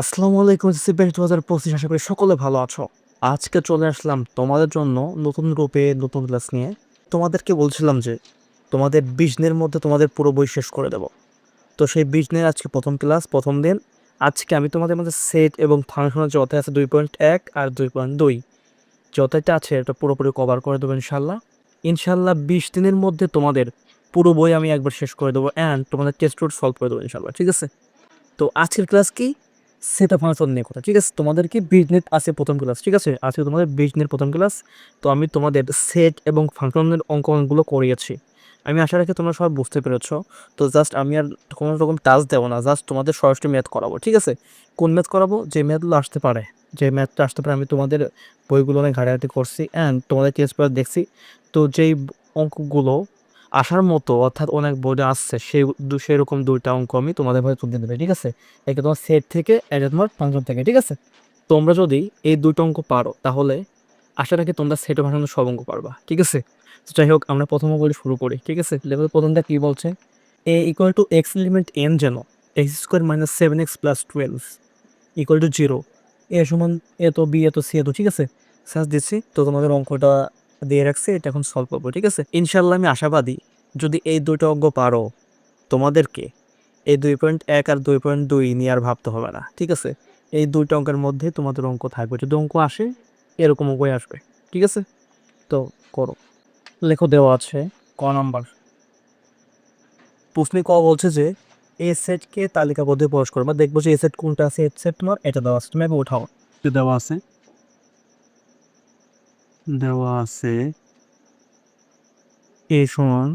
আসসালামু আলাইকুম সিপেন দু হাজার পঁচিশ, আশা করি সকলে ভালো আছো। আজকে চলে আসলাম তোমাদের জন্য নতুন রূপে নতুন ক্লাস নিয়ে। তোমাদেরকে বলছিলাম যে তোমাদের বিশ দিনের মধ্যে তোমাদের পুরো বই শেষ করে দেব। তো সেই বিশ দিনের আজকে প্রথম ক্লাস, প্রথম দিন। আজকে আমি তোমাদের মধ্যে সেট এবং ফাংশনের যে আছে দুই পয়েন্ট এক আর দুই পয়েন্ট দুই, যে আছে এটা পুরোপুরি কভার করে দেবো ইনশাল্লাহ ইনশাল্লাহ বিশ দিনের মধ্যে তোমাদের পুরো বই আমি একবার শেষ করে দেবো অ্যান্ড তোমাদের টেস্ট রুট সলভ করে দেবো ইনশাল্লাহ ঠিক আছে? তো আজকের ক্লাস কি? সেটা ফাংশন নিয়ে কথা। ঠিক আছে, তোমাদেরকে বিজনেস আছে প্রথম ক্লাস ঠিক আছে? আজকে তোমাদের বিজনেস প্রথম ক্লাস তো আমি তোমাদের সেট এবং ফাংশনের অঙ্কনগুলো করিয়েছি। আমি আশা রাখি তোমরা সবাই বুঝতে পেরেছ। তো জাস্ট আমি আর কোনো রকম টাচ দেবো না জাস্ট তোমাদের সরাসরি ম্যাথ করাবো, ঠিক আছে? কোন ম্যাথ করাবো? যে ম্যাথগুলো আসতে পারে। যে ম্যাথটা আসতে পারে, আমি তোমাদের বইগুলো অনেক ঘাটাঘাটি করছি অ্যান্ড তোমাদের টেস্ট পেপার দেখছি। তো যেই অঙ্কগুলো আসার মতো অর্থাৎ অনেক বোর্ডে আসছে সেই সেরকম দুইটা অঙ্ক আমি তোমাদের ভাবে তুলে দেবে, ঠিক আছে? এটা তোমার সেট থেকে, এটা তোমার ফাংশন থেকে, ঠিক আছে? তোমরা যদি এই দুটো অঙ্ক পারো, তাহলে আশা রাখি তোমরা সেট ভাষানো সব অঙ্ক পারবা, ঠিক আছে? যাই হোক, আমরা প্রথম বলে শুরু করি, ঠিক আছে? লেভেল প্রথমটা কী বলছে। A equal to X element N যেন X square minus seven X plus twelve equal to zero A সমান এ তো বি এ তো সি এ তো, ঠিক আছে? সার্চ দিচ্ছি, তো তোমাদের অঙ্কটা দিয়ে রাখছি, এটা এখন সলভ করব, ঠিক আছে? ইনশাল্লাহ আমি আশাবাদী যদি এই দুটো অঙ্ক পারো, তোমাদেরকে এই দুই পয়েন্ট এক আর দুই পয়েন্ট দুই নিয়ে আর ভাবতে হবে না, ঠিক আছে? এই দুইটা অঙ্কের মধ্যে তোমাদের অঙ্ক থাকবে। যদি অঙ্ক আসে, এরকম অঙ্কই আসবে, ঠিক আছে? তো করো। লেখো দেওয়া আছে ক নাম্বার। প্রশ্নে ক বলছে যে, এ সেটকে তালিকাবদ্ধ প্রকাশ করো, বা দেখব যে এ সেট কোনটা আছে, এ সেট তোমার, এটা দেওয়া আছে, তুমি যে দেওয়া আছে। দেওয়া আছে এ সমান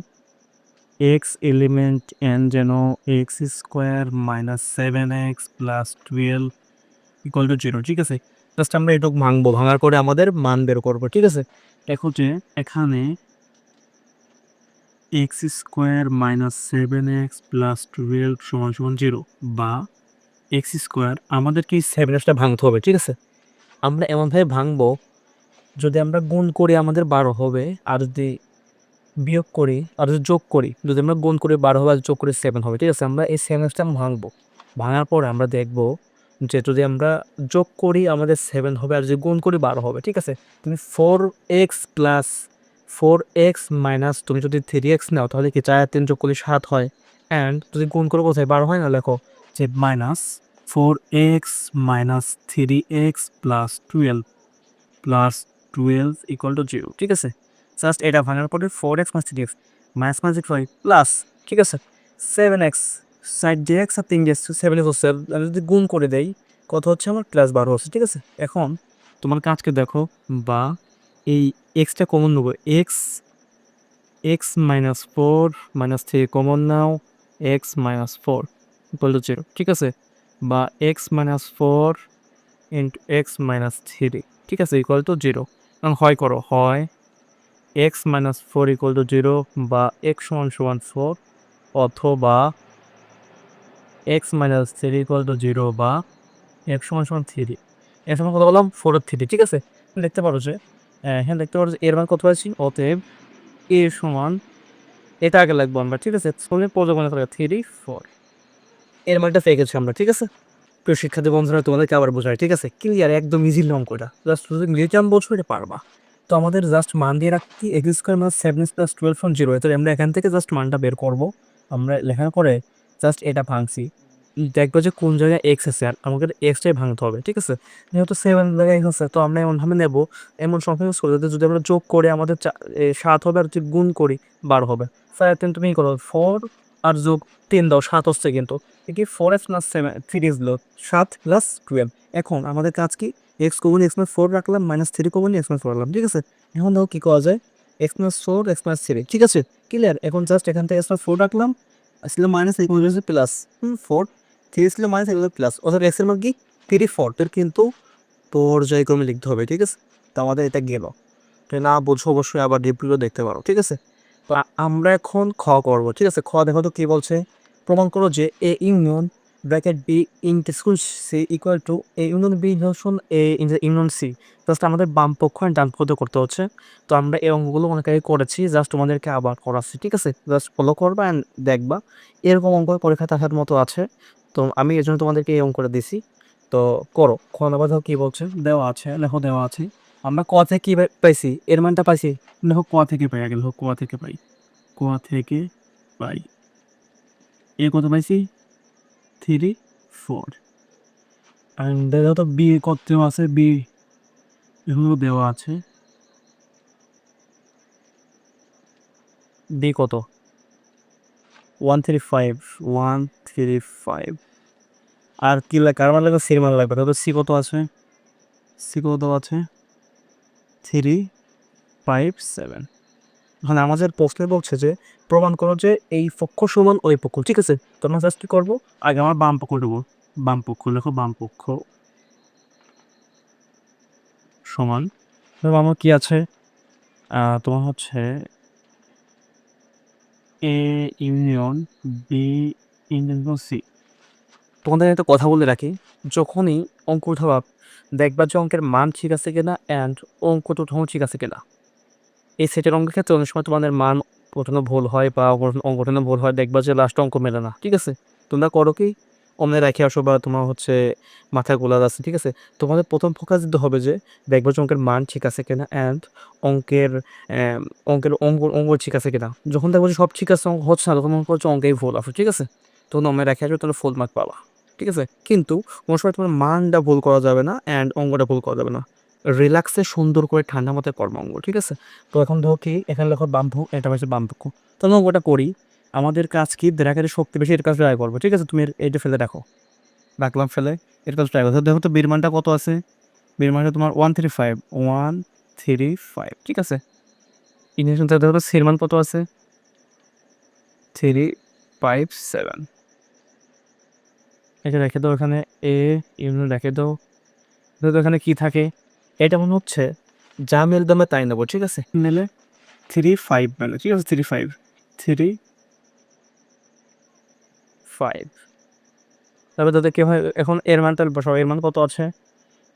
এক্স এলিমেন্ট এন যেন X square minus seven X plus twelve equal to zero ঠিক আছে? জাস্ট আমরা এটুকু ভাঙবো ভাঙার পরে আমাদের মান বের করব, ঠিক আছে? দেখো যে এখানে X square minus seven X plus twelve সমান সমান জিরো বা এক্স স্কোয়ার আমাদেরকে এই সেভেন এক্সটা ভাঙতে হবে, ঠিক আছে? আমরা এমনভাবে ভাঙবো, যদি আমরা গুণ করি আমাদের বারো হবে, আর যদি বিয়োগ করি আর যদি যোগ করি, যদি আমরা গুণ করে বারো হবে আর যোগ করে সেভেন হবে, ঠিক আছে? আমরা এই সেভেন এক্সটা ভাঙবো। ভাঙার পরে আমরা দেখব যে যদি আমরা যোগ করি, আমাদের সেভেন হবে আর যদি গুণ করি বারো হবে, ঠিক আছে? তুমি four X plus four X minus তুমি যদি থ্রি এক্স নাও, তাহলে কি চার তিন যোগ করলে সাত হয়? অ্যান্ড যদি গুণ করে কোথায়? বারো হয় না? লেখো যে minus four X minus three X plus twelve plus twelve equal to zero ঠিক আছে? জাস্ট এটা ভাঙার পরে four X minus three X minus minus five plus ঠিক আছে? Seven X side D X আর তিন ডি এক্স সেভেন এক্স হচ্ছে, আমি যদি গুণ করে দেই, কত হচ্ছে আমার? প্লাস বারো হচ্ছে, ঠিক আছে? এখন, তোমার কাজকে দেখো, বা এই এক্সটা কমন নেব। X X minus four minus three common now X minus four equal to zero ঠিক আছে? বা X minus four into X minus three ঠিক আছে? ইকুয়াল টু জিরো এখন হয় করো, হয় X minus four equal to zero বা এক্স সমান সমান ফোর অথবা X minus three equal to zero বা এক্স সমান সমান থ্রি এর সমান কথা বললাম ফোর থ্রি ঠিক আছে? দেখতে পারো যে হ্যাঁ দেখতে পারো যে এর মান কত পাচ্ছি অতএব এ সমান, এটা আগে লাগবো আমরা, ঠিক আছে? ফোনের প্রযোজনে থ্রি ফোর এর মানটা পেয়ে গেছি আমরা, ঠিক আছে? প্রিয় শিক্ষার্থী বন্ধুরা, তোমাদেরকে আবার বোঝায় ঠিক আছে? ক্লিয়ার একদম ইজি অঙ্ক এটা জাস্ট যদি মিলিটাম বোঝো এটা পারবা। তো আমাদের জাস্ট মান দিয়ে রাখছি X square minus seven plus twelve from zero তো আমরা এখান থেকে জাস্ট মানটা বের করব। আমরা লেখার পরে জাস্ট এটা ভাঙছি। দেখব যে কোন জায়গায় এক্স আছে, আর আমাকে এক্সটাই ভাঙতে হবে, ঠিক আছে? যেহেতু সেভেন জায়গায় এক্স আছে, তো আমরা এমনভাবে নেব, এমন সংখ্যা ইউজ যাতে যদি আমরা যোগ করে আমাদের সাত হবে আর যদি গুণ করি বারো হবে। স্যার তিন তুমি করো ফোর আর যোগ তিন দাও, সাত হচ্ছে কিন্তু। কি four X plus seven three দিল সাত প্লাস টুয়েলভ এখন আমাদের কাজ কি? X common X minus four রাখলাম minus three common X minus four রাখলাম, ঠিক আছে? এখন দেখো কী করা যায়? X minus four X minus three ঠিক আছে? ক্লিয়ার এখন জাস্ট এখান থেকে এক্স মাইনাস ফোর রাখলাম ছিল মাইনাস এই হচ্ছে প্লাস হুম ফোর থ্রি ছিল মাইনাস এগুলো প্লাস অর্থাৎ এক্সের মান কি? থ্রি ফোর তোর কিন্তু পর্যায়ক্রমে লিখতে হবে, ঠিক আছে? তো আমাদের এটা গেল। না বুঝো, অবশ্যই আবার ডিপগুলো দেখতে পারো, ঠিক আছে? তো আমরা এখন খ করব, ঠিক আছে? খ দেখো তো কী বলছে? প্রমাণ করো যে A union bracket B in school C equal to A union B inversion A union C just আমাদের বাম পক্ষ আর ডান পক্ষ করতে হচ্ছে। তো আমরা এই অঙ্কগুলো অনেক আগে করেছি জাস্ট তোমাদেরকে আবার করাচ্ছি, ঠিক আছে? জাস্ট ফলো করবা অ্যান্ড দেখবা। এরকম অঙ্ক পরীক্ষায় আসার মতো আছে। তো আমি এই জন্য তোমাদেরকে এই অঙ্কটা দিছি। তো করো। খ নাম্বার দেখো কি বলছে? দেওয়া আছে, লেখো দেওয়া আছে। আমরা ক থেকে কি পাই- পাইছি। এর মানটা পাইছি? লেখো কোয়া থেকে পাই আগে, লেখো কোয়া থেকে পাই। কোয়া থেকে পাই। এ কত পাইছি? থ্রি ফোর অ্যান্ড দেখো তো বি কত আছে বি এগুলো দেওয়া আছে। বি কত? One three five one three five আর কি লাগে কার মান লাগবে? সির মান লাগবে। তবে সি কত আছে? সি কত আছে? থ্রি ফাইভ সেভেন এখন আমাদের প্রশ্নে বলছে যে, প্রমাণ করো যে এই পক্ষ সমান ওই পক্ষ। ঠিক আছে? তো আমরা জাস্ট কি করব? আগে আমার বাম পক্ষ দেবো বাম পক্ষ, লেখো বাম পক্ষ সমান। আমার কি আছে? তোমার হচ্ছে A union B union C তোমাদের একটা কথা বলে রাখি, যখনই অঙ্ক উঠাবা, দেখবা যে অঙ্কের মান ঠিক আছে কিনা অ্যান্ড অঙ্কটা উঠানো ঠিক আছে কিনা। এই সেটের অঙ্কের ক্ষেত্রে অনেক সময় তোমাদের মান ওঠানো ভুল হয় বা অঙ্ক- অঙ্ক ওঠানো ভুল হয়, দেখবা যে লাস্ট অঙ্ক মেলে না, ঠিক আছে? তোমরা করো কি? অমনে রেখে আসো বা তোমার হচ্ছে মাথায় গোলার আছে, ঠিক আছে? তোমাদের প্রথম ফোকাস দিতে হবে যে দেখবা যে অঙ্কের মান ঠিক আছে কিনা অ্যান্ড অঙ্কের অঙ্কের অঙ্ক অঙ্ক ঠিক আছে কিনা। যখন দেখব যে সব ঠিক আছে, অঙ্ক হচ্ছে না, তখন মনে করছ অঙ্কেই ভুল আসো ঠিক আছে? তখন অমনে রেখে আসবে, তাহলে ফুল মার্ক পাবা, ঠিক আছে? কিন্তু কোনো সময় তোমার মানটা ভুল করা যাবে না অ্যান্ড অঙ্কটা ভুল করা যাবে না। রিল্যাক্সে সুন্দর করে ঠান্ডা মতো কর্ম অঙ্গ ঠিক আছে? তো এখন দেখো কি, এখানে লেখো বাম্পু, এটা হচ্ছে বাম্পক্ষ তাহলে ওটা করি, আমাদের কাজ কি দেখাতে শক্তি বেশি, এর কাজ ট্রাই করব, ঠিক আছে? তুমি এইটা ফেলে দেখো রাখলাম ফেলে, এর কাজ ট্রাই করো দেখো তো বীর মানটা কত আছে? বীর মানটা তোমার one three five one three five ঠিক আছে? ইংলিশ দেখো তো সির মান কত আছে? থ্রি ফাইভ সেভেন এটা রেখে দাও এখানে এ ইউনিট রেখে দাও। তো এখানে কি থাকে? এটা মনে হচ্ছে যা মেল দামে তাই নেব, ঠিক আছে? নিলে থ্রি ফাইভ মানে ঠিক আছে থ্রি ফাইভ থ্রি ফাইভ তারপরে তাদের কি হয়, এখন এর মান তাহলে বসাও, এর মান কত আছে?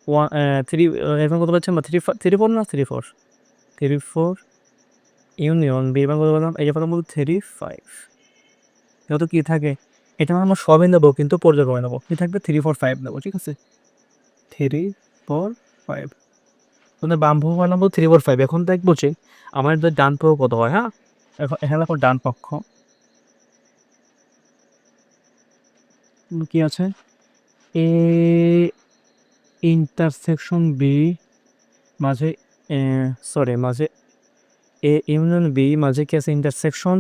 ওয়ান থ্রি এর মান কত বা থ্রি থ্রি ফোর না three four three four union B মান কত বললাম এই যে বলব থ্রি ফাইভ যেহেতু কী থাকে? এটা আমরা সবই নেব, কিন্তু পর্যায়ক্রমে নেব। কি থাকবে? থ্রি ফোর ফাইভ নেব, ঠিক আছে? থ্রি ফোর ফাইভ তোমাদের বাম পক্ষ নেব থ্রি ফোর ফাইভ এখন দেখব যে আমাদের ডান পক্ষ কত হয় হ্যাঁ? এখন, এখানে দেখো ডান পক্ষ। কি আছে? এ ইন্টারসেকশন বি মাঝে সরি মাঝে এ ইউনিয়ন বি মাঝে কি আছে ইন্টারসেকশন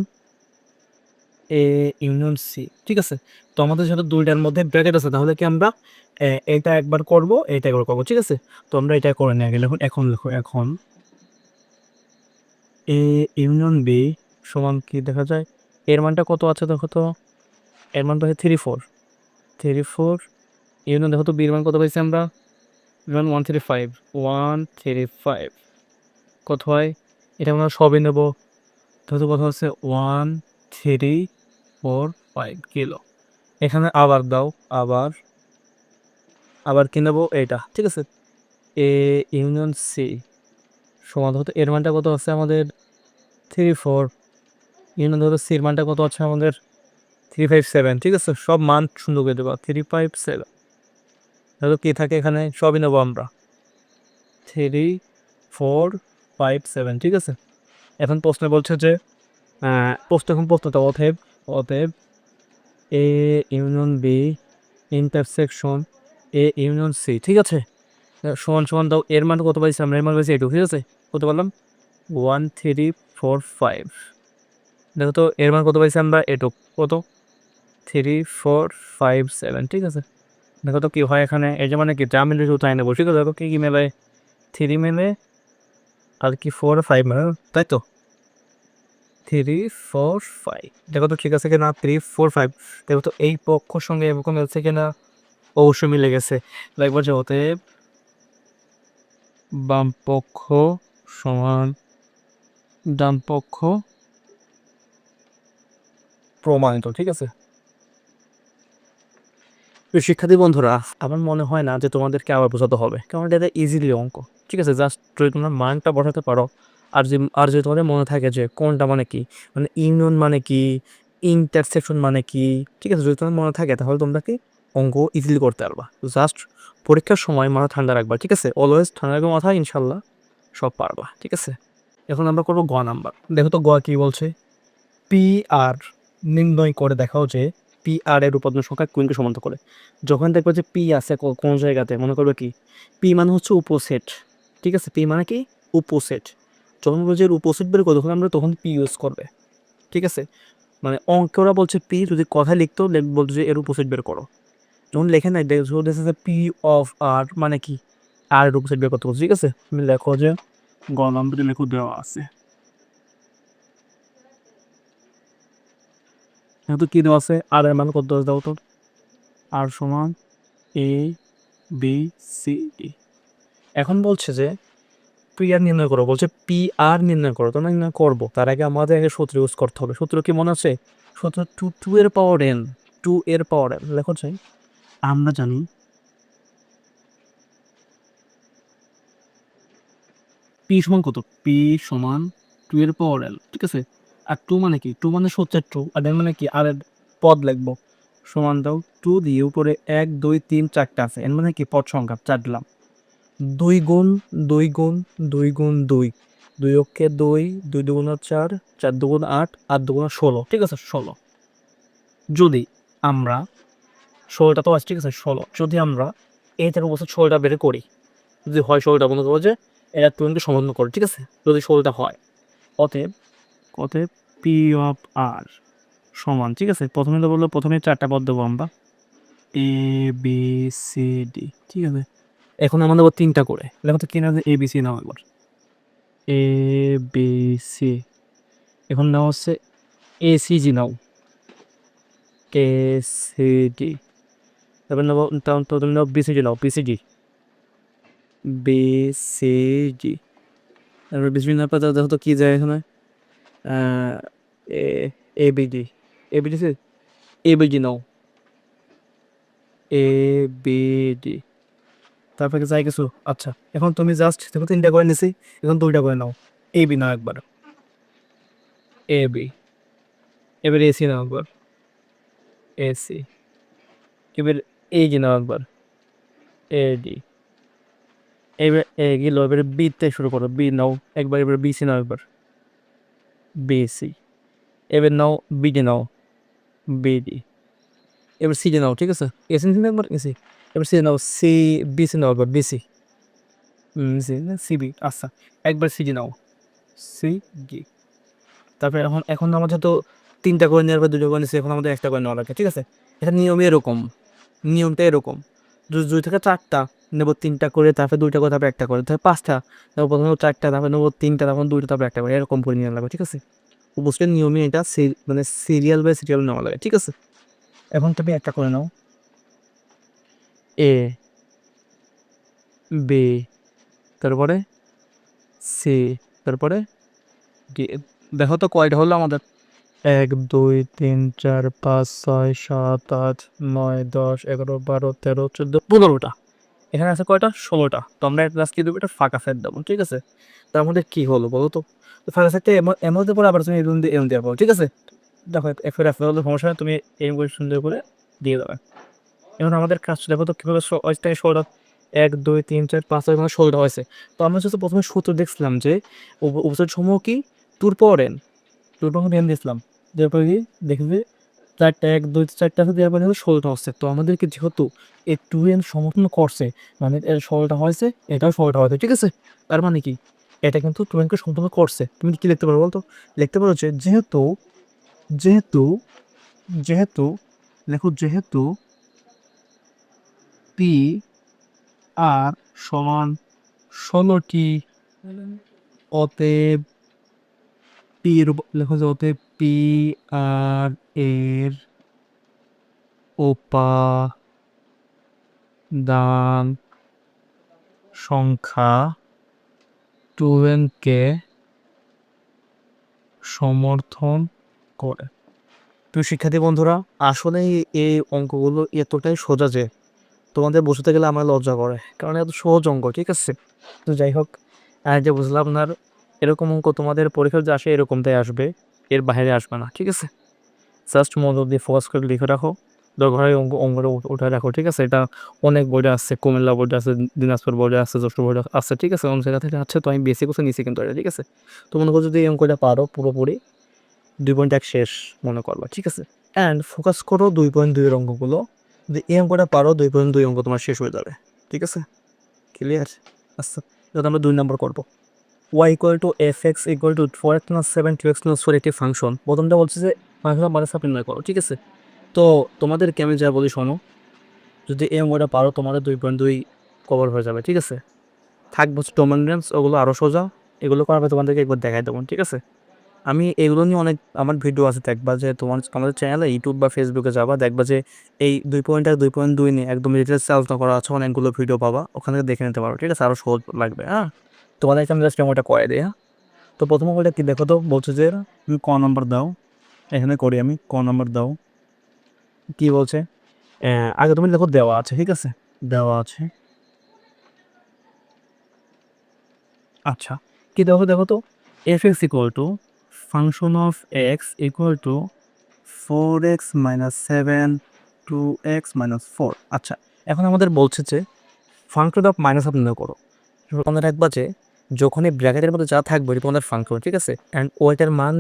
এ ইউনিয়ন সি ঠিক আছে? তো আমাদের সাথে দুইটার মধ্যে ব্র্যাকেট আছে, তাহলে কি আমরা এটা একবার করব, এটা একবার করব, ঠিক আছে? তো আমরা এটা করে নিয়ে গেলে এখন লেখো এখন এ ইউনিয়ন বি সমান কি দেখা যায়? এর মানটা কত আছে দেখো তো? এর মানটা হচ্ছে three four three four union দেখো তো বির মান কত পাইছি আমরা? One one three five one three five কত হয়? এটা আমরা সবই নেব। তাহলে কথা হচ্ছে ওয়ান থ্রি ফোর ফাইভ কিলো। এখানে আবার দাও, আবার আবার কি নেব এইটা, ঠিক আছে? এ ইউনিয়ন সি সমান হতো, এর মানটা কত আছে আমাদের? থ্রি ফোর, ইউনিয়ন ধরো সির মানটা কত আছে আমাদের? থ্রি ফাইভ সেভেন, ঠিক আছে? সব মান সুন্দর করে দেবো, থ্রি ফাইভ সেভেন। তাহলে কী থাকে এখানে? সবই নেব আমরা। থ্রি ফোর ফাইভ সেভেন, ঠিক আছে? এখন প্রশ্নে বলছে যে প্রশ্ন, এখন প্রশ্নটা অতএব অতএব A union B intersection A union C ঠিক আছে? সমান সমান দাও, এর মান কত পাইছি আমরা? এর মান পাইছি এটু ঠিক আছে? কত বললাম ওয়ান থ্রি ফোর ফাইভ দেখো তো, এর মান কত পাইছি আমরা? এটু কত? থ্রি ফোর ফাইভ সেভেন ঠিক আছে? দেখো তো, কী হয় এখানে? এই যে মানে কি? যা মিলে তাই নেব, ঠিক আছে? দেখো, কী কী মেলে? থ্রি মেলে, আর কি ফোর ফাইভ মেলে তাই তো? থ্রি ফোর ফাইভ দেখো তো ঠিক আছে কিনা? থ্রি ফোর ফাইভ দেখো তো এই সঙ্গে মিলছে কিনা? অবশ্যই মিলে গেছে। একবার যে অতএব বাম পক্ষ সমান ডান পক্ষ প্রমাণিত, ঠিক আছে? শিক্ষার্থী বন্ধুরা, আমার মনে হয় না যে তোমাদেরকে আবার বোঝাতে হবে। কারণ এটা ইজিলি অঙ্ক, ঠিক আছে? জাস্ট যদি তোমরা মানটা বসাতে পারো আর যে, আর যদি তোমাদের মনে থাকে যে কোনটা মানে কি? মানে ইউনিয়ন মানে কি? ইন্টারসেকশন মানে কি? ঠিক আছে, যদি তোমার মনে থাকে তাহলে তোমরা কি অঙ্ক ইজিলি করতে পারবা। জাস্ট পরীক্ষার সময় মাথা ঠান্ডা রাখবা, ঠিক আছে? অলওয়েজ ঠান্ডা রাখবা মাথা ইনশাল্লাহ সব পারবা, ঠিক আছে? এখন আমরা করব গ নাম্বার। দেখো তো গ কি বলছে? পি আর নির্ণয় করে দেখাও যে পি আর এর উপাদান সংখ্যা কুইনকে সমান্ত করে। যখন দেখবে যে পি আছে কোন জায়গাতে, মনে করবে কি? পি মানে হচ্ছে উপসেট, ঠিক আছে? পি মানে কি? উপসেট। যখন উপসেট বের করবে তখন আমরা তখন পি ইউজ করবে। ঠিক আছে? মানে অঙ্করা বলছে পি যদি কথা লিখতো বলতো যে এর উপসেট বের করো। যখন লেখে নাই, দেখো পি অফ আর মানে কি? আর এর উপসেট বের করতে বলছে, ঠিক আছে? তুমি লেখো যে গ নাম্বারে লেখো দেওয়া আছে। যেহেতু কি দেওয়া আছে? আর এর মান কত আছে দাও তো? আর সমান এ বি সি ডি এখন বলছে যে আর নির্ণয় করো বলছে পি আর নির্ণয় করো তো নির্ণয় করব। তার আগে আমাদের আগে সূত্র ইউজ করতে হবে। সূত্র কি মনে আছে? সূত্র টু টু এর পাওয়ার এন টু এর পাওয়ার এন লেখো চাই। আমরা জানি। পি সমান কত? পি সমান টু এর পাওয়ার এল ঠিক আছে? আর টু মানে কি? টু মানে সত্যের টু আর এন মানে কি? আর এর পদ লিখব। সমান দাও টু দিয়ে উপরে এক দুই তিন চারটা আছে। এন মানে কি? পদ সংখ্যা চার দিলাম। দুই গুণ দুই গুণ দুই গুণ দুই। দুই অক্ষে দুই দুই দুগুণ চার চার দুগুণ আট আট দুগুণ ষোলো। ঠিক আছে, ষোলো। যদি আমরা ষোলোটা তো আছে ঠিক আছে, ষোলো। যদি আমরা এই তেরো বছর ষোলোটা বের করি, যদি হয় ষোলোটা মনে করব যে এটা টোয়েন্টি সমাধান করে, ঠিক আছে? যদি ষোলোটা হয়, অতএব অতএব পি অফ আর সমান, ঠিক আছে? প্রথমে তো বলল প্রথমে চারটা পদ দেবো আমরা। এ বি সি ডি ঠিক আছে? এখন আমরা দেবো তিনটা করে। লেখো তো কিনা এ বি সি নাও একবার। এ বি সি এখন নেওয়া হচ্ছে এসিজি নাও। এসিডি তারপর নেব তো তুমি নাও বিসিডি নাও। বিসিডি বিসিডি তারপর বিসিডি নেওয়ার পর তো দেখো তো কী যায় এখানে। এ এবিডি এবিডি সে এবিডি নাও। এবিডি তারপরে যাই কিছু। আচ্ছা এখন তুমি জাস্ট দেখো তিনটা করে নিছি, এখন দুইটা করে নাও। এ বি নাও একবার। এ বি এবার এসি নাও একবার। এসি এবার এই যে নাও একবার। এ ডি এবার এ গেল, এবার বিতে শুরু করো। বি নাও একবার, এবার বিসি নাও একবার। বিসি এবার নাও বিডি নাও। বিডি এবার সি ডি নাও, ঠিক আছে? এসি নিছি না একবার এসি এবার সি নাও, সি বিসি নাও একবার বিসি সিবি আচ্ছা একবার সিডি নাও। সি গি তারপরে এখন এখন আমাদের তো তিনটা করে নেওয়ার পর দুটো করে নিচ্ছে এখন আমাদের একটা করে নেওয়া লাগে, ঠিক আছে? এটা নিয়ম এরকম, নিয়মটা এরকম। দুই থেকে চারটা নেব তিনটা করে, তারপরে দুইটা করে, তারপরে একটা করে, তারপরে পাঁচটা তারপর প্রথমে চারটা, তারপরে নেব তিনটা, তারপর দুইটা, তারপরে একটা করে, এরকম করে নেওয়া লাগবে ঠিক আছে? অবশ্যই নিয়মে এটা মানে সিরিয়াল বাই সিরিয়াল নেওয়া লাগে, ঠিক আছে? এখন তুমি একটা করে নাও। এ, বি, তারপরে সি, তারপরে ডি দেখো তো কয়টা হলো আমাদের? এক, দুই, তিন, চার, পাঁচ, ছয়, সাত, আট, নয়, দশ, এগারো, বারো, তেরো, চোদ্দ, পনেরোটা। এখানে আছে কয়টা? ষোলোটা। তো আমরা একটা কি দেবো এটা ফাঁকা সেট দেবো, ঠিক আছে? তার মধ্যে কি হলো বলো তো? ফাঁকা সেটটা এমন হতে পারে আবার তুমি এরকম দিয়ে এরকম দিয়ে পাবো ঠিক আছে? দেখো, এক ফের হলে সমস্যা তুমি এরকম করে সুন্দর করে দিয়ে দেবে। এখন আমাদের কাজ দেখো তো কীভাবে ওইটাই ষোলোটা এক, দুই, তিন, চার, পাঁচ, ছয় মানে ষোলোটা হয়েছে। তো আমরা যেহেতু প্রথমে সূত্র দেখছিলাম যে উপ- উপসেট সমূহ কি? টুর পর এন দিয়েছিলাম। দেওয়ার পরে কি? দেখবে চারটা, এক, দুই, চারটা আছে, দেওয়ার পরে ষোলোটা হচ্ছে। তো আমাদেরকে যেহেতু এই টু এন সমর্থন করছে মানে এর ষোলোটা হয়েছে, এটাও ষোলোটা হয়েছে, ঠিক আছে? তার মানে কি? এটা কিন্তু টু এনকে সম্পূর্ণ করছে। তুমি কি লিখতে পারো বলতো? লিখতে পারো যে যেহেতু যেহেতু যেহেতু দেখো যেহেতু পি আর সমান ষোলোটি অতএব পির লেখা যায় অতএব পি আর এর উপাদান সংখ্যা টুয়েলভকে সমর্থন করে। তো শিক্ষার্থী বন্ধুরা, আসলে এই অঙ্কগুলো এতটাই সোজা যে তোমাদের বসতে গেলে আমার লজ্জা করে, কারণ এত সহজ অঙ্ক ঠিক আছে? তো যাই হোক যে বুঝলাম আপনার এরকম অঙ্ক তোমাদের পরীক্ষা যে আসে এরকমটাই আসবে, এর বাইরে আসবে না, ঠিক আছে? জাস্ট মনোযোগ দিয়ে ফোকাস করে লিখে রাখো, দরকারি অঙ্ক, অঙ্কটা উঠ- রাখো, ঠিক আছে? এটা অনেক বোর্ডে আছে, কুমিল্লা বোর্ডে আছে, দিনাজপুর বোর্ডে আছে, যশোর বোর্ডে আছে, ঠিক আছে? অন্য জায়গা থেকে আছে, তো আমি বেসিক কোর্সে নিছি কিন্তু এটা, ঠিক আছে? তো মনে করো যদি এই অঙ্কটা পারো পুরোপুরি, দুই পয়েন্ট এক শেষ মনে করবা, ঠিক আছে? অ্যান্ড ফোকাস করো দুই পয়েন্ট দুইয়ের অঙ্কগুলো এই অঙ্কটা পারো, দুই পয়েন্ট দুই অঙ্ক তোমার শেষ হয়ে যাবে। ঠিক আছে? ক্লিয়ার আচ্ছা যাতে আমরা দুই নম্বর করব। Y equal to F X equal to four X plus seven two X plus four একটি ফাংশন প্রথমটা বলছে যে ফাংশন মানে সাপ নির্ণয় করো, ঠিক আছে? তো তোমাদেরকে আমি যা বলি শোনো, যদি এই অঙ্কটা পারো, তোমাদের দুই পয়েন্ট দুই কভার হয়ে যাবে, ঠিক আছে? থাকব ডোমিনেন্স ওগুলো আরও সোজা। এগুলো করাবে তোমাদেরকে একবার দেখাই দেবো, ঠিক আছে? আমি এগুলো নিয়ে অনেক, আমার ভিডিও আছে, দেখবা যে তোমার আমাদের চ্যানেলে ইউটিউব বা ফেসবুকে যাবা, দেখবা যে এই দুই পয়েন্ট এক, দুই পয়েন্ট দুই নিয়ে একদম ডিটেলস আলোচনা করা আছে, অনেকগুলো ভিডিও পাবা, ওখান থেকে দেখে নিতে পারো, ঠিক আছে? আরও সহজ লাগবে হ্যাঁ? তোমাদের আমি জাস্ট ওটা করে দিই হ্যাঁ? তো প্রথম ওটা কি দেখো তো, বলছে যে তুমি ক নম্বর দাও, এখানে করি আমি, ক নম্বর দাও। কি বলছে? আগে তুমি দেখো দেওয়া আছে, ঠিক আছে? দেওয়া আছে। আচ্ছা কি দেখো দেখো তো F X equal to function of X equal to four X minus seven two X minus four. আচ্ছা এখন আমাদের বলছে যে ফাংশন অফ মাইনাস অফ নির্ণয় করো। আমাদের রাখবা যে যখনই ব্র্যাকেটের মধ্যে যা থাকবে এটা আমাদের ফাংশন, ঠিক আছে? অ্যান্ড ওইটার মান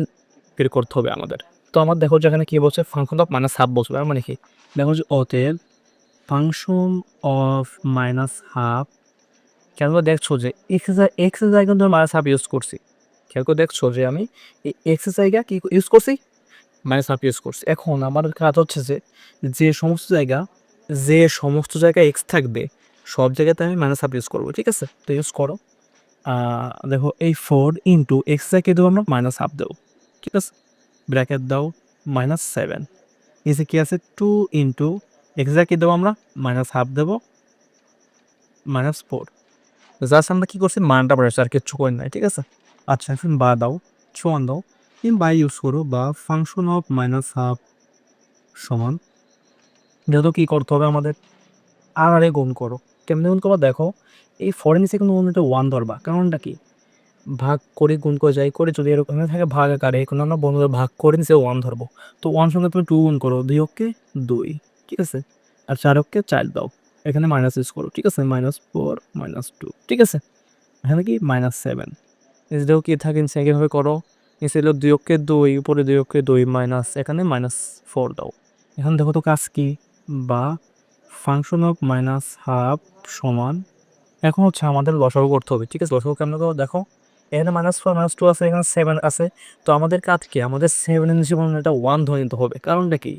বের করতে হবে আমাদের। তো আমার দেখো যেখানে কী বলছে? ফাংশন অফ মাইনাস হাফ বলছে, তার মানে কি? দেখো যে অতএব ফাংশন অফ মাইনাস হাফ কেন দেখছ যে এক্স এক্সের জায়গায় কিন্তু মাইনাস হাফ ইউজ করছি। খেয়াল করে দেখছ যে আমি এই এক্সের জায়গা কি ইউজ করছি? মাইনাস হাফ ইউজ করছি। এখন আমার কাজ হচ্ছে যে যে সমস্ত জায়গা, যে সমস্ত জায়গায় এক্স থাকবে, সব জায়গাতে আমি মাইনাস হাফ ইউজ করব, ঠিক আছে? তো ইউজ করো। দেখো এই ফোর ইন্টু এক্স জায়গায় দেবো আমরা? মাইনাস হাফ দেবো, ঠিক আছে? ব্র্যাকেট দাও মাইনাস সেভেন এসে কী আছে? টু ইন্টু এক্স জায়গায় দেবো আমরা? মাইনাস হাফ দেবো। মাইনাস ফোর জাস্ট আমরা কী করছি? মানটা বাড়াচ্ছি, আর কিচ্ছু করি নাই, ঠিক আছে? আচ্ছা এখন বা দাও, সমান দাও। তুমি বা ইউজ করো বা ফাংশন অফ মাইনাস হাফ সমান। যেহেতু কী করতে হবে আমাদের, আর আরে গুণ করো। কেমনি গুণ করো দেখো, এই ফরেন নিচে কিন্তু এটা ওয়ান ধরবা। কারণটা কি? ভাগ করে গুণ করে যাই করে যদি এরকম থাকে, ভাগ আকারে, এখন আমরা বন্ধুদের ভাগ করে নিচে ওয়ান ধরবো। তো ওয়ান সঙ্গে তুমি টু গুণ করো, দুই অক্ষে দুই, ঠিক আছে? আর চার অক্ষে চার দাও। এখানে মাইনাস ইউজ করো, ঠিক আছে? মাইনাস ফোর মাইনাস টু ঠিক আছে? এখানে কি? মাইনাস সেভেন নিচেও কি থাকে নিচে একইভাবে করো? নিচে হলো দুই অক্ষে দুই উপরে দুই অক্ষে দুই মাইনাস এখানে মাইনাস ফোর দাও। এখন দেখো তো কাজ কি? বা ফাংশন অফ মাইনাস হাফ সমান এখন হচ্ছে আমাদের লসাগু করতে হবে ঠিক আছে? লসাগু কেমন করো? দেখো এখানে মাইনাস ফোর মাইনাস টু আছে এখানে সেভেন আছে। তো আমাদের কাজ কি? আমাদের সেভেনের হয় এটা ওয়ান ধরে নিতে হবে। কারণটা কি?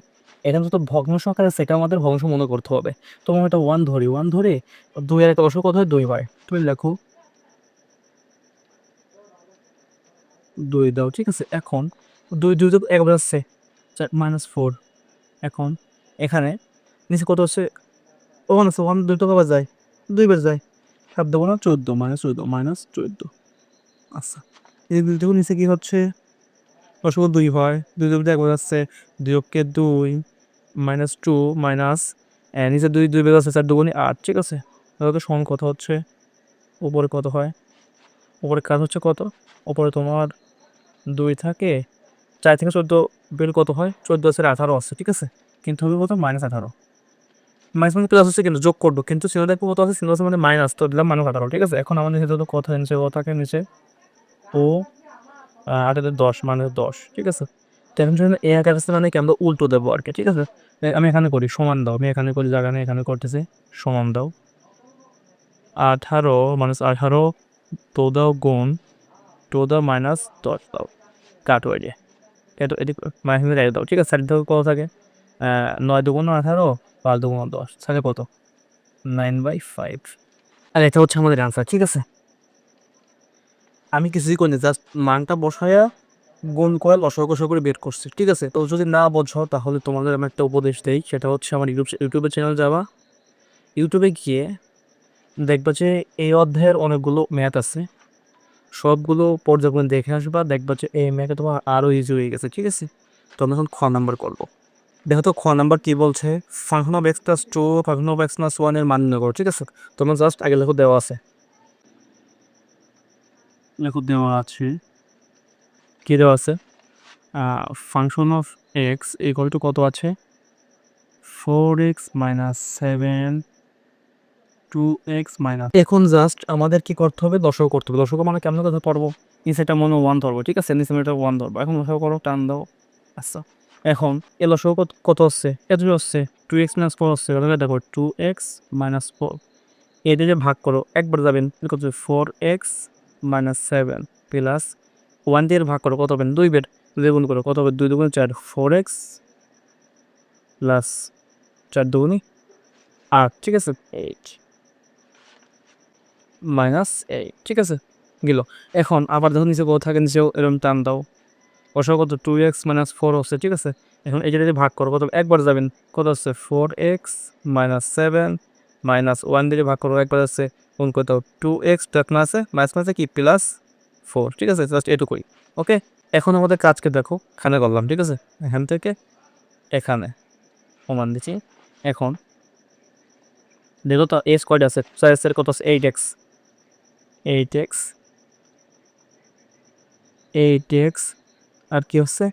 এখানে তো ভগ্ন সংখ্যা আছে, সেটা আমাদের ভগ্নাংশ মনে করতে হবে। তো আমরা এটা ওয়ান ধরি ওয়ান ধরে দুই আর একটা লসাগু কত হয়? দুই হয়। তুমি লেখো দুই দাও, ঠিক আছে? এখন দুই দুই তো একবার আসছে। মাইনাস ফোর এখন এখানে নিচে কত হচ্ছে? ওয়ান আছে ওয়ান দুই তো কবার যায়। দুইবার যায়। হাফ দেবো না, চোদ্দ মাইনাস চোদ্দ মাইনাস চোদ্দ। আচ্ছা এই দুই দেখুন নিচে কি হচ্ছে? অসুখ দুই হয়। দুই দুই একবার যাচ্ছে দুই অক্ষে দুই মাইনাস টু মাইনাস নিচে দুই দুই বের আছে চার দুগুনি আট, ঠিক আছে? তাহলে সমান কত হচ্ছে? উপরে কত হয়? উপরে কাজ হচ্ছে কত? উপরে তোমার দুই থাকে, চার থেকে চোদ্দ বের কত হয়? চোদ্দ আছে, আঠারো আছে, ঠিক আছে? কিন্তু হবে কত? মাইনাস আঠারো। মাইনাস মানে প্লাস হচ্ছে কিন্তু যোগ করব, কিন্তু সিনো দেখব কত আছে? সিনো আছে মানে মাইনাস তো দিলাম মাইনাস আঠারো, ঠিক আছে? এখন আমাদের নিচে তো কথা নিচে, ও থাকে নিচে, ও আটাতে দশ মানে দশ, ঠিক আছে? যখন এ আকার আছে মানে কি? আমরা উল্টো দেবো আর কি, ঠিক আছে? আমি এখানে করি, সমান দাও, আমি এখানে করি, জায়গা নেই এখানে করতেছি, সমান দাও। আঠারো মাইনাস আঠারো, তো দাও গুণ তো দাও মাইনাস দশ দাও কাটো এটি। এটা এটি মাইনাস এক দাও। ঠিক আছে সাইড কত থাকে নয় দুগুণ আঠারো পাঁচ দুগুণ দশ থাকে কত? Nine by five. আর এটা হচ্ছে আমাদের আনসার ঠিক আছে? আমি কিছুই করিনি জাস্ট মানটা বসায়া গুণ করে লসক করে বের করছি, ঠিক আছে? তো যদি না বোঝো, তাহলে তোমাদের আমি একটা উপদেশ দেই। সেটা হচ্ছে আমার ইউটিউব ইউটিউবের চ্যানেল যাওয়া ইউটিউবে গিয়ে দেখবা যে এই অধ্যায়ের অনেকগুলো ম্যাথ আছে। সবগুলো পর্যায়ক্রমে দেখে আসবা দেখবা যে এই ম্যাথে তোমার আরও ইজি হয়ে গেছে ঠিক আছে? তো আমরা এখন খ নাম্বার করব। দেখো তো খ নাম্বার কী বলছে? Function of X plus two function of X plus ওয়ানের মান নির্ণয় করো ঠিক আছে? তোমার জাস্ট আগে লেখো দেওয়া আছে। লেখো দেওয়া আছে। কী দেওয়া আছে? Function of X equal to কত আছে? Four X minus seven two X minus এখন জাস্ট আমাদের কি করতে হবে? দশক করতে হবে। দশক মানে কেমন কথা পড়ব নিচেটা মনে ওয়ান ধরবো, ঠিক আছে? নিচে ওয়ান ধরবো। এখন দশক করো, টান দাও। আচ্ছা। এখন এ লসক কত হচ্ছে এত হচ্ছে টু এক্স মাইনাস ফোর হচ্ছে দেখো টু এক্স মাইনাস ফোর এটা যে ভাগ করো, একবার যাবেন। কত? Four X minus seven plus one দিয়ে ভাগ করো, কত হবেন দুই বের। দুই গুণ করো, কত হবে? দুই দুগুণ চার ফোর এক্স প্লাস চার দুগুণই আট, ঠিক আছে? এইট মাইনাস এইট ঠিক আছে? গেল। এখন আবার যখন নিচে কত থাকে, নিচেও এরকম টান দাও। অসহ কত? টু এক্স মাইনাস ফোর হচ্ছে, ঠিক আছে? এখন এই যদি ভাগ করো, কত? একবার যাবেন। কত হচ্ছে four X minus seven minus one দিয়ে ভাগ করো, একবার আছে কোন কত টু এক্স ডাকনা আছে। মাইনাস মাইনাসে কি? প্লাস ফোর ঠিক আছে? জাস্ট এটুকুই ওকে এখন আমাদের কাজকে দেখো, এখানে করলাম, ঠিক আছে? এখান থেকে এখানে সমান দিচ্ছি। এখন দেখো তো এস কয়টা আছে এর কত আছে? Eight X eight X eight X আর কি হচ্ছে?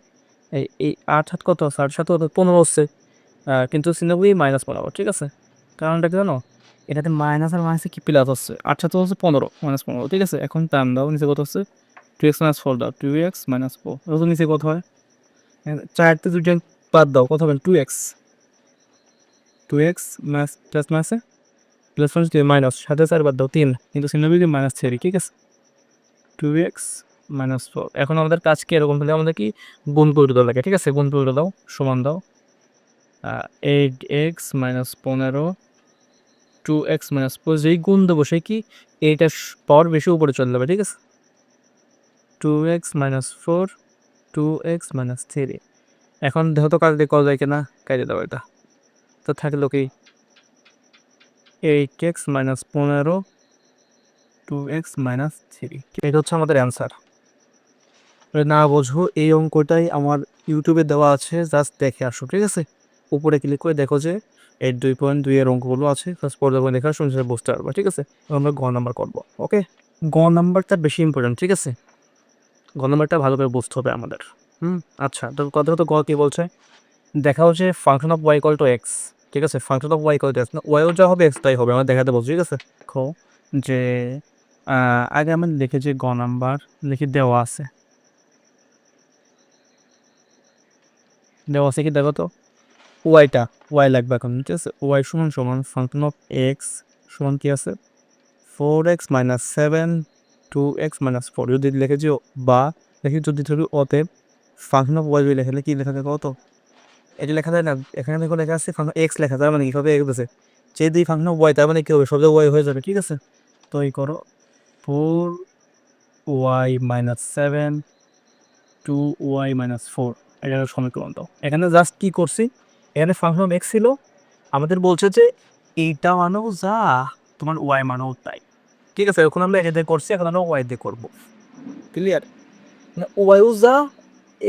এই এই আট হাত কত? আছে আট সাত কত পনেরো হচ্ছে। কিন্তু সিনেবই মাইনাস পড়াবো ঠিক আছে? কারণটা কি জানো? এটাতে মাইনাস আর মাইনাসে কি প্লাস হচ্ছে? আট সাত হচ্ছে পনেরো মাইনাস পনেরো, ঠিক আছে? এখন টান দাও, নিচে কত হচ্ছে? টু এক্স মাইনাস ফোর দাও টু এক্স মাইনাস ফোর তো নিচে কত হয়? চারটে দুটো বাদ দাও, কত হবে? Two X two X minus plus মাইনাসে প্লাস ওয়ান মাইনাস মাইনাস সাথে চার বাদ দাও তিন কিন্তু সিনেবি মাইনাস থ্রি ঠিক আছে? টু এক্স মাইনাস ফোর এখন আমাদের কাজ কি? এরকম হলে আমাদের কি? গুণ করে দেওয়া লাগে, ঠিক আছে? গুণ করে দাও, সমান দাও। এইট এক্স মাইনাস পনেরো টু এক্স মাইনাস ফোর যেই গুণ দেবো সেই কি? এইটার পাওয়ার বেশি উপরে চলে যাবে, ঠিক আছে? Two X minus four two X minus three এখন দেহ তো কাজ দিয়ে করা যায় কিনা? কাজে দাও এটা। তো থাকল কি? এইট এক্স মাইনাস পনেরো টু এক্স মাইনাস থ্রি এটা হচ্ছে আমাদের অ্যান্সার না বোঝো, এই অঙ্কটাই আমার ইউটিউবে দেওয়া আছে জাস্ট দেখে আসো, ঠিক আছে? উপরে ক্লিক করে দেখো যে এই দুই পয়েন্ট দুই এর অঙ্কগুলো আছে জাস্ট পরে যখন দেখা শুনছে বুঝতে পারব, ঠিক আছে? আমরা গ নাম্বার করব ওকে গ নাম্বারটা বেশি ইম্পর্টেন্ট ঠিক আছে? গ নাম্বারটা ভালো করে বুঝতে হবে আমাদের। হুম আচ্ছা তো কথা তো গ কী বলছে? দেখা হচ্ছে function of y equal to x ঠিক আছে function of y to x না ওয়াইও যা হবে এক্স তাই হবে, আমরা দেখাতে বলছি, ঠিক আছে? খো যে আগে আমি লিখেছি গ নাম্বার লিখে দেওয়া আছে। দেওয়া আছে কি, দেখো তো? ওয়াইটা ওয়াই লাগবে এখন, ঠিক আছে? ওয়াই সমান সমান ফাংশন অফ এক্স সমান কি আছে? Four x minus seven two x minus four যদি লিখেছি বা দেখি যদি ধরি অতএব ফাংশন অফ ওয়াই যদি লেখলে কি লেখা থাকে কত? এটা লেখা যায় না, এখানে দেখো লেখা আছে ফাংশন এক্স লেখা, তার মানে কীভাবে এক্স আছে যে দুই ফাংশন ওয়াই তার মানে কি হবে? সব ওয়াই হয়ে যাবে, ঠিক আছে? তো এই করো four y minus seven two y minus four এটা সমীকরণ দাও। এখানে জাস্ট কি করছি? এখানে ফাংশন এক্স ছিল, আমাদের বলছে যে এইটা মানেও যা, তোমার ওয়াই মানেও তাই। ঠিক আছে? এখন আমরা এটা দিয়ে করছি, এখন আমরা ওয়াই দিয়ে করব। ক্লিয়ার ওয়াইও যা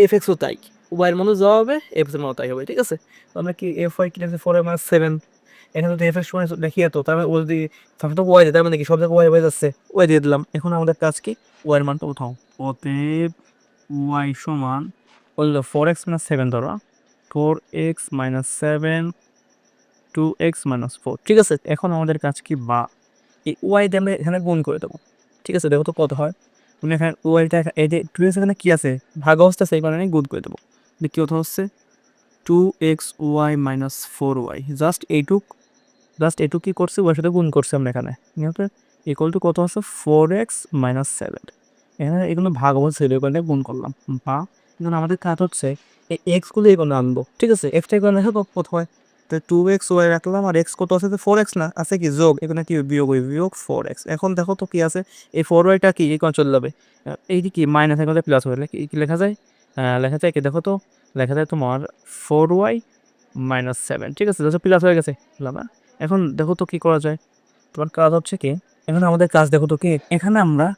এফ এক্সও তাই। ওয়াইয়ের মনে যা হবে এফ এর মনে তাই হবে, ঠিক আছে? আমরা কি এফ ওয়াই কি লিখছি ফোর এ মাইনাস সেভেন? এখানে যদি এফ এক্স মানে লিখি তো তার মানে ও যদি অফ ওয়াই দেয় তার মানে কি? সব জায়গায় ওয়াই হয়ে যাচ্ছে। ওয়াই দিয়ে দিলাম। এখন আমাদের কাজ কি? ওয়াইয়ের মানটা উঠাও। অতএব ওয়াই সমান বলল ফোর এক্স মাইনাস সেভেন ধরো। Four x minus seven two x minus four ঠিক আছে? এখন আমাদের কাজ কি? বা। এই ওয়াই দিয়ে আমরা এখানে গুণ করে দেবো। ঠিক আছে? দেখো তো কত হয়। তুমি এখানে ওয়াইটা এই যে টু এক্স এখানে কী আছে? ভাগ অবস্থা সেই কারণে গুণ করে দেবো। কথা হচ্ছে? Two x y minus four y just এইটুক জাস্ট এইটুক কী করছে? ওয়ার সাথে গুণ করছে আমরা এখানে। ইকুয়াল টু কত হচ্ছে? ফোর এক্স মাইনাস সেভেন এখানে এগুলো ভাগ ছিল এখানে গুণ করলাম। বা কিন্তু আমাদের কাজ হচ্ছে এই এক্সগুলো এগুলো আনব ঠিক আছে? এক্সটা এগুলো তো কত হয় তো টু এক্স ওয়াই রাখলাম আর এক্স কত আছে? ফোর এক্স না আছে কি? যোগ। এখানে কি বিয়োগ ওই বিয়োগ ফোর এক্স এখন দেখো তো কি আছে? এই ফোর ওয়াইটা কি? এই কোন চলে যাবে। আহ, এই যে কি মাইনাস এখানে প্লাস হয়ে কি লেখা যায়? লেখা যায় কি? দেখো তো, লেখা যায় তোমার ফোর ওয়াই মাইনাস সেভেন ঠিক আছে? যত প্লাস হয়ে গেছে বুঝলাম এখন দেখো তো কি করা যায়? তোমার কাজ হচ্ছে কি? এখন আমাদের কাজ দেখো তো কি? এখানে আমরা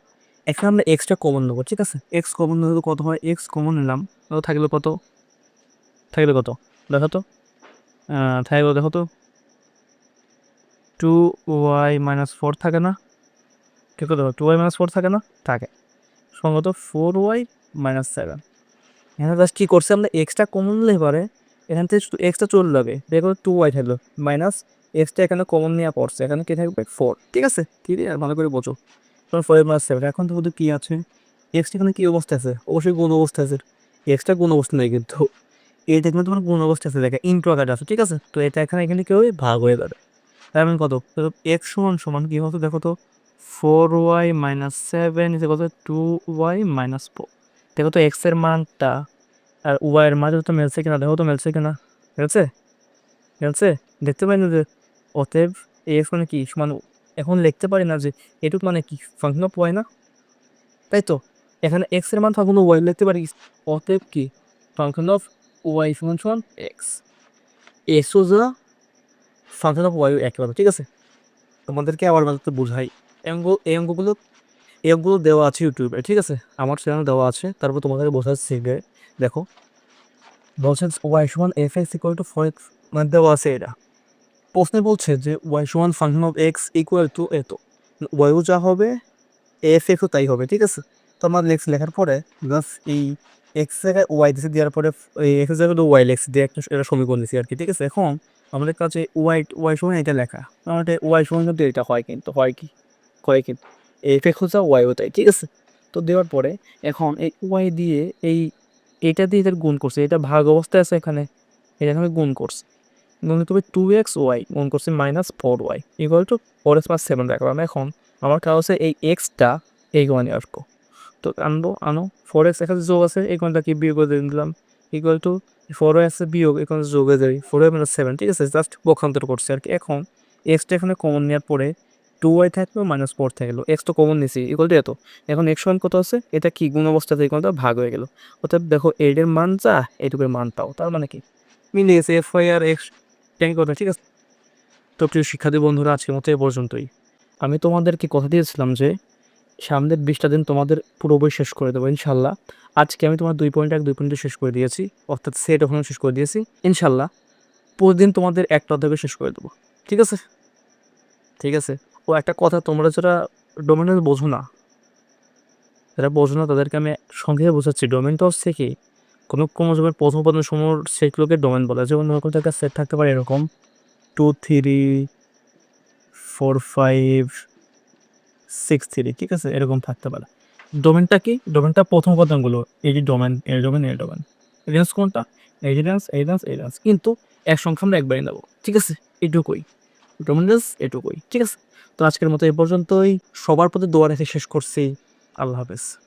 এখানে আমরা এক্সটা কমন নেব, ঠিক আছে? এক্স কমন নিলে কত হয়? এক্স কমন নিলাম থাকল কত? থাকল কত? দেখো তো থাকল দেখো তো টু ওয়াই মাইনাস ফোর থাকে না? ঠিক আছে টু ওয়াই মাইনাস ফোর থাকে না? থাকে। সঙ্গত ফোর ওয়াই মাইনাস সেভেন এখানে জাস্ট কী করছে আমরা এক্সট্রা কমন নিলে পারে এখান থেকে শুধু এক্সট্রা চলে যাবে। দেখো টু ওয়াই থাকল মাইনাস এক্সট্রা এখানে কমন নেওয়া পড়ছে, এখানে কি থাকবে? ফোর ঠিক আছে? ঠিক আছে ভালো করে বোঝো। তোমার ফোর মাস সেভেন এখন তো কী আছে? এক্সটা এখানে কী অবস্থা আছে? অবশ্যই গুণ অবস্থা আছে। এক্সট্রা গুণ অবস্থা নেই কিন্তু। এইটা কিন্তু তোমার গুণ অবস্থা আছে, দেখা ইন্টু আকারে আছে, ঠিক আছে? তো এটা এখানে এখানে কেউ ভাগ হয়ে যাবে। তার মানে কত? এক্স সমান সমান কী হতো দেখো তো ফোর ওয়াই মাইনাস সেভেন কত টু ওয়াই মাইনাস ফোর দেখো তো এক্সের মানটা আর ওয়াই মাঝে তো মেলছে কিনা দেখো তো মেলছে কিনা? মেলছে? মেলছে? দেখতে পাই না যে, অতএব এক্স মানে কি? সমান এখন লিখতে পারি না যে, এটুক মানে কি? ফাংশন অফ ওয়াই না? তাই তো? এখানে এক্সের মান ফাংশন ওয়াই লিখতে পারি। অতএব কি? ফাংশন অফ ওয়াই সমান সমান এক্স এক্সও যা ফাংশন অফ ওয়াইও একেবারে, ঠিক আছে? তোমাদেরকে আবার মাঝে বুঝাই। অঙ্ক এই অঙ্কগুলো এই অঙ্কগুলো দেওয়া আছে ইউটিউবে ঠিক আছে? আমার চ্যানেল দেওয়া আছে, তারপর তোমাদেরকে বোঝাচ্ছি দেখো। বলছে ওয়াই সমান f x equal to four x মানে দেওয়া আছে এটা। প্রশ্নে বলছে যে ওয়াই সমান function of x equal to এত। ওয়াইও যা হবে এফ এক্সও তাই হবে, ঠিক আছে? তো আমার লেক্স লেখার পরে জাস্ট এই এক্স জায়গায় ওয়াই দিয়েছে দেওয়ার পরে এই এক্স জায়গায় ওয়াই লেক্স দিয়ে একটা এটা সমীকরণ দিয়েছি আর কি, ঠিক আছে? এখন আমাদের কাছে ওয়াই ওয়াই সমান এটা লেখা। আমাদের ওয়াই সমান কিন্তু এটা হয় কিন্তু, হয় কি? হয় কিন্তু এফ এক্স হচ্ছে ওয়াইও তাই, ঠিক আছে? তো দেওয়ার পরে এখন এই ওয়াই দিয়ে এই এটা দিয়ে এটার গুণ করছে, এটা ভাগ অবস্থায় আছে এখানে, এটা আমি গুণ করছি। গুণ তবে টু এক্স ওয়াই গুণ করছি minus four y equal to four x plus seven রাখলাম এখন আমার কাজ হচ্ছে এই এক্সটা এই কোণে আসব তো আনব, আনো ফোর এক্স এখানে যোগ আছে, এই কোণটা কি বিয়োগ করে দিলাম। ইকুয়াল টু ফোর ওয়াই আছে বিয়োগ এখানে যোগ যাবে ফোর ওয়াই মাইনাস সেভেন ঠিক আছে? জাস্ট পক্ষান্তর করছে আর কি। এখন এক্সটা এখানে কমন নেওয়ার পরে টু ওয়াই থাকল মাইনাস ফোর থাকল এক্স তো কমন নিছি ইকুয়াল টু এত। এখন এক্স ওয়ান কত আছে? এটা কি গুণ অবস্থাতে কোনটা ভাগ হয়ে গেল। অর্থাৎ দেখো এর মান যা, এইটুকুর মান পাও। তার মানে কি? মিলে গেছে এফ ওয়াই আর এক্স ট্যাঙ্ক কথা ঠিক আছে? তো প্রিয় শিক্ষার্থী বন্ধুরা, আজকের মতো এ পর্যন্তই। আমি তোমাদেরকে কথা দিয়েছিলাম যে, সামনের বিশটা দিন তোমাদের পুরো বই শেষ করে দেবো, ইনশাল্লাহ। আজকে আমি তোমার দুই পয়েন্ট এক, দুই পয়েন্টে শেষ করে দিয়েছি। অর্থাৎ সেট ওখানে শেষ করে দিয়েছি। ইনশাল্লাহ, প্রতিদিন তোমাদের একটা অধ্যায় শেষ করে দেবো। ঠিক আছে? ঠিক আছে? ও একটা কথা তোমরা যারা ডোমেনের বোঝো না, যারা বোঝো না তাদেরকে আমি সংক্ষেপে বোঝাচ্ছি। ডোমেনটা হচ্ছে কি, কোনো কোনো জমের প্রথম উপাদান সমূহ সেগুলোকে ডোমেন বলে। যেমন ধরো কোনো একটা সেট থাকতে পারে এরকম। Two three four five six three ঠিক আছে? এরকম থাকতে পারে। ডোমেনটা কি? ডোমেনটা প্রথম উপাদানগুলো, এই যে ডোমেন এর ডোমেন এর ডোমেন রেঞ্জ কোনটা? এই রেঞ্জ এই রেঞ্জ এই রেঞ্জ কিন্তু এক সংখ্যা আমরা একবারই নেব, ঠিক আছে? এটুকুই। ডোমেন রেঞ্জ এটুকুই। ঠিক আছে? তো আজকের মতো এ পর্যন্তই। সবার প্রতি দোয়া রেখে শেষ করছি। আল্লাহ হাফেজ।